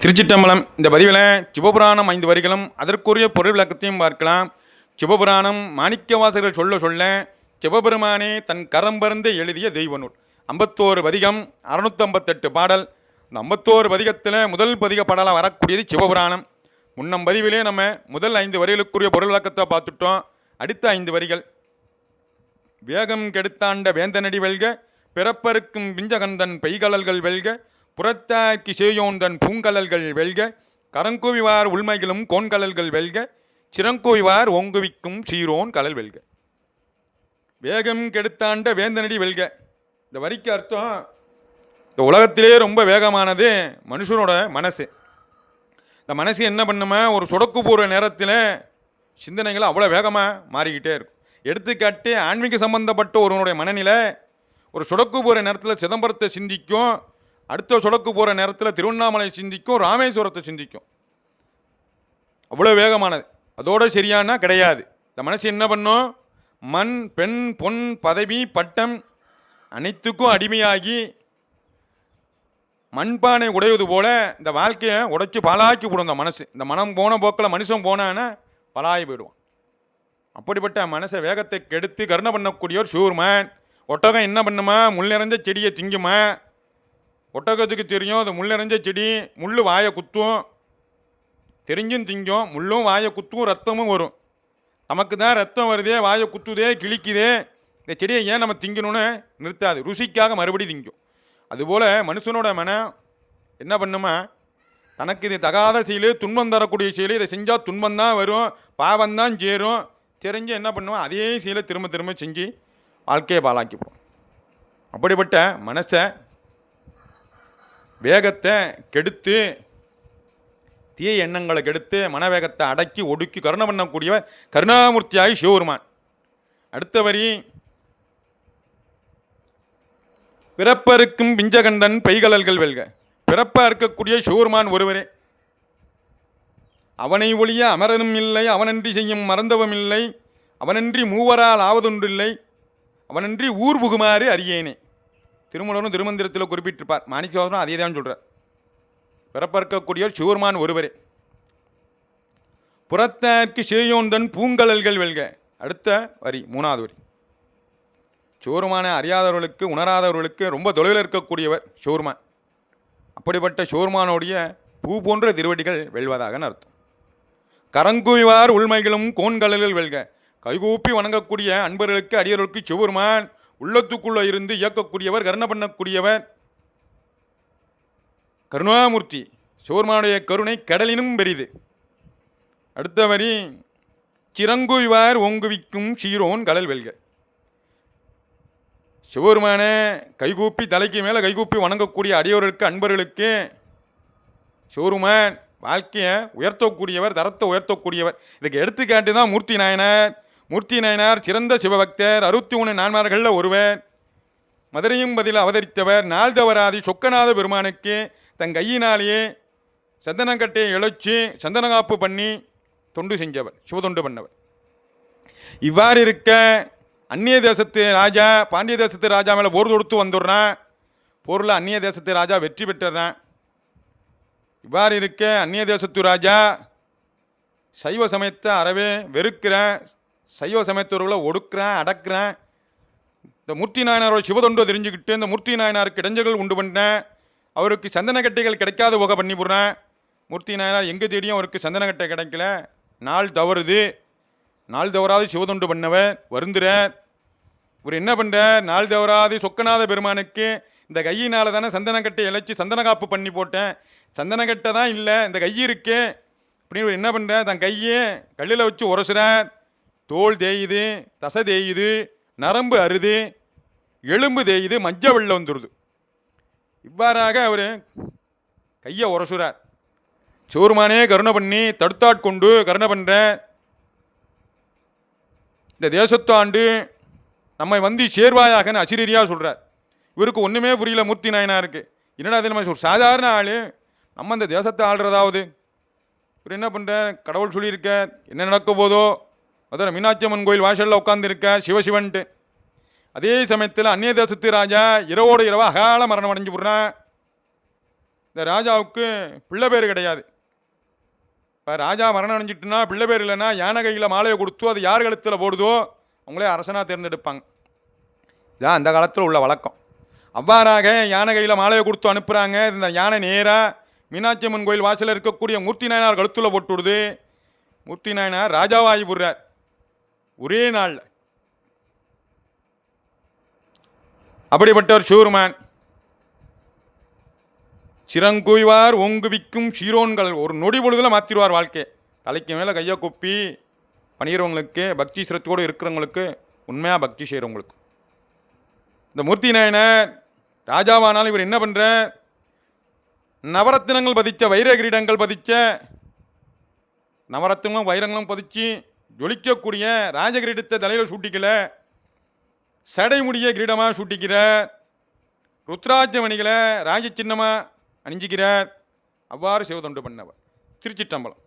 திருச்சிட்டம்பலம். இந்த பதிவில் சிவபுராணம் ஐந்து வரிகளும் அதற்குரிய பொருள் விளக்கத்தையும் பார்க்கலாம். சிவபுராணம் மாணிக்கவாசகர்கள் சொல்ல சொல்ல சிவபெருமானே தன் கரம் பறந்து எழுதிய தெய்வ நூல் ஐம்பத்தோரு பதிகம் அறுநூத்தம்பத்தெட்டு பாடல். இந்த ஐம்பத்தோரு பதிகத்தில் முதல் பதிக பாடலாக வரக்கூடியது சிவபுராணம். முன்னம் பதிவிலே நம்ம முதல் ஐந்து வரிகளுக்குரிய பொருள் விளக்கத்தை பார்த்துட்டோம். அடுத்த ஐந்து வரிகள். வேகம் கெடுத்தாண்ட வேந்தனடி வெல்க பிறப்பருக்கும் பிஞ்சகந்தன் பெய்கலல்கள் வெல்க புறத்தாக்கி சேயோந்தன் பூங்கலல்கள் வெல்க கரங்குவிவார் உள்மைகளும் கோன்கலல்கள் வெல்க சிறங்குவிவார் ஓங்குவிக்கும் சீரோன் கலல் வெல்க. வேகம் கெடுத்தாண்ட வேந்தனடி வெல்க. இந்த வரிக்கு அர்த்தம் இந்த உலகத்திலே ரொம்ப வேகமானது மனுஷனோட மனசு. இந்த மனசு என்ன பண்ணுமா ஒரு சொடக்கு போகிற நேரத்தில் சிந்தனைகள் அவ்வளோ வேகமாக மாறிக்கிட்டே இருக்கும். எடுத்துக்காட்டு ஆன்மீக சம்பந்தப்பட்ட ஒருவனுடைய மனநிலை ஒரு சொடக்கு போகிற நேரத்தில் சிதம்பரத்தை சிந்திக்கும் அடுத்த சொடக்கு போகிற நேரத்தில் திருவண்ணாமலை சிந்திக்கும் ராமேஸ்வரத்தை சிந்திக்கும். அவ்வளோ வேகமானது. அதோடு சரியானா கிடையாது. இந்த மனசு என்ன பண்ணும்? மண் பெண் பொன் பதவி பட்டம் அனைத்துக்கும் அடிமையாகி மண்பானை உடையது போல் இந்த வாழ்க்கையை உடைச்சி பலாக்கி விடும் இந்த மனசு. இந்த மனம் போன போக்கில் மனுஷன் போனான்னா பலாகி போயிடுவான். அப்படிப்பட்ட மனசை வேகத்தை கெடுத்து கருணை பண்ணக்கூடியவர் சூர்மன் ஒட்டகம் என்ன பண்ணுமா? முள் நிறைஞ்ச செடியை திங்குமா? ஒட்டகத்துக்கு தெரியும் அது முள் நிறைஞ்ச செடி முள் வாயை குத்தும். தெரிஞ்சும் திங்கும் முள்ளும் வாயை குத்தும் ரத்தமும் வரும். நமக்கு தான் ரத்தம் வருதே வாயை குத்துதே கிழிக்குதே. இந்த செடியை ஏன் நம்ம திங்கணும்னு நிறுத்தாது. ருசிக்காக மறுபடியும் திங்கும். அதுபோல் மனுஷனோட மனம் என்ன பண்ணுமா? தனக்கு இது தகாத செயல் துன்பம் தரக்கூடிய செயல் இதை செஞ்சால் துன்பம் தான் வரும் பாவம் தான் சேரும். தெரிஞ்சு என்ன பண்ணுவோம் அதே செயலை திரும்ப திரும்ப செஞ்சு வாழ்க்கையை பாழாக்கிப்போம் அப்படிப்பட்ட மனசை வேகத்தை கெடுத்து தீய எண்ணங்களை கெடுத்து மனவேகத்தை அடக்கி ஒடுக்கி கருணை பண்ணக்கூடியவர் கருணாமூர்த்தியாகி சிவபெருமான். அடுத்த வரி பிறப்பருக்கும் பிஞ்சகந்தன் பைகலல்கள் வெல்க. பிறப்பாக இருக்கக்கூடிய சிவபெருமான் ஒருவரே. அவனை ஒழிய அமரனும் இல்லை அவனன்றி செய்யும் மறந்தவம் இல்லை அவனன்றி மூவரால் ஆவதொன்றில்லை அவனன்றி ஊர் புகுமாறு அறியேனே. திருமணரும் திருமந்திரத்தில் குறிப்பிட்டிருப்பார். மாணிக்கவாசனம் அதே தான் சொல்கிறார் பிறப்பற்கக்கூடியவர் சிவருமான் ஒருவரே. புறத்தார்க்கு சேயோந்தன் பூங்கலல்கள் வெல்க. அடுத்த வரி மூணாவது வரி. சிவருமான அறியாதவர்களுக்கு உணராதவர்களுக்கு ரொம்ப தொலைவில் இருக்கக்கூடியவர் சிவருமான் அப்படிப்பட்ட சோர்மானுடைய பூ போன்ற திருவடிகள் வெல்வதாகன்னு அர்த்தம். கரங்குவிவார் உள்மைகளும் கோன்கடலில் வெல்க. கைகூப்பி வணங்கக்கூடிய அன்பர்களுக்கு அடியவர்களுக்கு சிவருமான் உள்ளத்துக்குள்ளே இருந்து இயக்கக்கூடியவர் கருணை பண்ணக்கூடியவர். கருணாமூர்த்தி சிவருமானுடைய கருணை கடலினும் பெரிது. அடுத்த வரி சிறங்குவிவார் ஓங்குவிக்கும் சீரோன் கடல் வெல்க. சிவபெருமான கைகூப்பி தலைக்கு மேலே கைகூப்பி வணங்கக்கூடிய அடியோர்களுக்கு அன்பர்களுக்கு சிவருமான் வாழ்க்கையை உயர்த்தக்கூடியவர் தரத்தை உயர்த்தக்கூடியவர். இதுக்கு எடுத்துக்காட்டு தான் மூர்த்தி நாயனார். மூர்த்தி நாயனார் சிறந்த சிவபக்தர் அறுபத்தி ஒன்று நான்மார்களில் ஒருவர். மதுரையும் பதில் அவதரித்தவர் நாள்தவராதி சொக்கநாத பெருமானுக்கு தன் கையினாலேயே சந்தனக்கட்டையை இழைச்சி சந்தனகாப்பு பண்ணி தொண்டு செஞ்சவர் சிவதொண்டு பண்ணவர். இவ்வாறு இருக்க அந்நிய தேசத்து ராஜா பாண்டிய தேசத்து ராஜா மேலே போர் தொடுத்து வந்துடுறான் போரில் அந்நிய தேசத்து ராஜா வெற்றி பெற்றுறான் இவ்வாறு இருக்க அந்நிய தேசத்து ராஜா சைவ சமயத்தை அறவே வெறுக்கிறேன் சைவ சமயத்தவர்களை ஒடுக்குறேன் அடக்கிறேன். இந்த மூர்த்தி நாயனாரோட சிவதொண்டை தெரிஞ்சுக்கிட்டு இந்த மூர்த்தி நாயனாருக்கு இடைஞ்சல்கள் உண்டு பண்ணேன் அவருக்கு சந்தனக்கட்டைகள் கிடைக்காத போக பண்ணி போடுறேன் மூர்த்தி நாயனார் எங்கே தேடியும் அவருக்கு சந்தனக்கட்டை கிடைக்கல. நாள் தவறுது. நாள் தவறாது சிவதொண்டு பண்ணவர் வருந்துறார். இவர் என்ன பண்ணுறார் நாள் தவறாது சொக்கநாத பெருமானுக்கு இந்த கையினால் தானே சந்தனக்கட்டை இழைச்சி சந்தன காப்பு பண்ணி போட்டேன். சந்தனக்கட்டை தான் இல்லை இந்த கை இருக்கு. அப்படின்னு இவர் என்ன பண்ணுற தன் கையை கல்லில் வச்சு உரசுறார். தோல் தேயுது தசை தேயுது நரம்பு அருது எலும்பு தேயுது மஞ்ச வெள்ளம் வந்துடுது இவ்வாறாக அவர் கையை உரசுறார். சோறுமானே கருணை பண்ணி தடுத்தாட்கொண்டு கருணை பண்ணுற இந்த தேசத்தாண்டு நம்மை வந்து சேர்வாயாகன்னு அசிரியரியாக சொல்கிறார் இவருக்கு ஒன்றுமே புரியல மூர்த்தி நாயனாருக்கு. என்னடா அது நம்ம ஒரு சாதாரண ஆள்? நம்ம இந்த தேசத்தை ஆள்றதாவது? இவர் என்ன பண்ணுறார் கடவுள் சொல்லியிருக்கார். என்ன நடக்க போதோ அதான் மீனாட்சி அம்மன் கோயில் வாசலில் உட்காந்துருக்க சிவசிவன்ட்டு. அதே சமயத்தில் அந்நிய தேசத்து ராஜா இரவோடு இரவா அகால மரணம் அடைஞ்சு போடுறான் இந்த ராஜாவுக்கு பிள்ளை பேர் கிடையாது. இப்போ ராஜா மரணம் அடைஞ்சிட்டுனா பிள்ளை பேர் இல்லைன்னா யானை கையில் மாலையை கொடுத்து அது யார் கழுத்தில் போடுதோ அவங்களே அரசனாக தேர்ந்தெடுப்பாங்க. இதான் அந்த காலத்தில் உள்ள வழக்கம். அவ்வாறாக யானை கையில் மாலையை கொடுத்து அனுப்புகிறாங்க இந்த யானை நேராக மீனாட்சி அம்மன் கோயில் வாசலில் இருக்கக்கூடிய மூர்த்தி நாயனார் கழுத்தில் போட்டுவிடுது மூர்த்தி நாயனார் ராஜாவாகி போடுறார் ஒரே நாளில் அப்படிப்பட்டவர் ஷூர்மேன். சிறங்குய்வார் ஓங்குவிக்கும் ஷீரோன்கள் ஒரு நொடி பொழுதில் மாற்றிடுவார் வாழ்க்கை. தலைக்கு மேலே கையை கொப்பி பணிகிறவங்களுக்கு பக்தி சிரத்தோடு இருக்கிறவங்களுக்கு உண்மையாக பக்தி செய்கிறவங்களுக்கு இந்த மூர்த்தி நாயனர் ராஜாவானாலும் இவர் என்ன பண்ணுற நவரத்தினங்கள் பதிச்ச வைர கிரீடங்கள் பதித்த நவரத்தினங்களும் வைரங்களும் பதிச்சு ஜொலிக்கக்கூடிய ராஜகிரீடத்தை தலையில் சூட்டிக்கல. சடைமுடிய கிரீடமாக சூட்டிக்கிறார். ருத்ராட்ச மணிகளை ராஜ சின்னமாக அணிஞ்சிக்கிறார். அவ்வாறு சிவதொண்டு பண்ணவர். திருச்சிட்டம்பலம்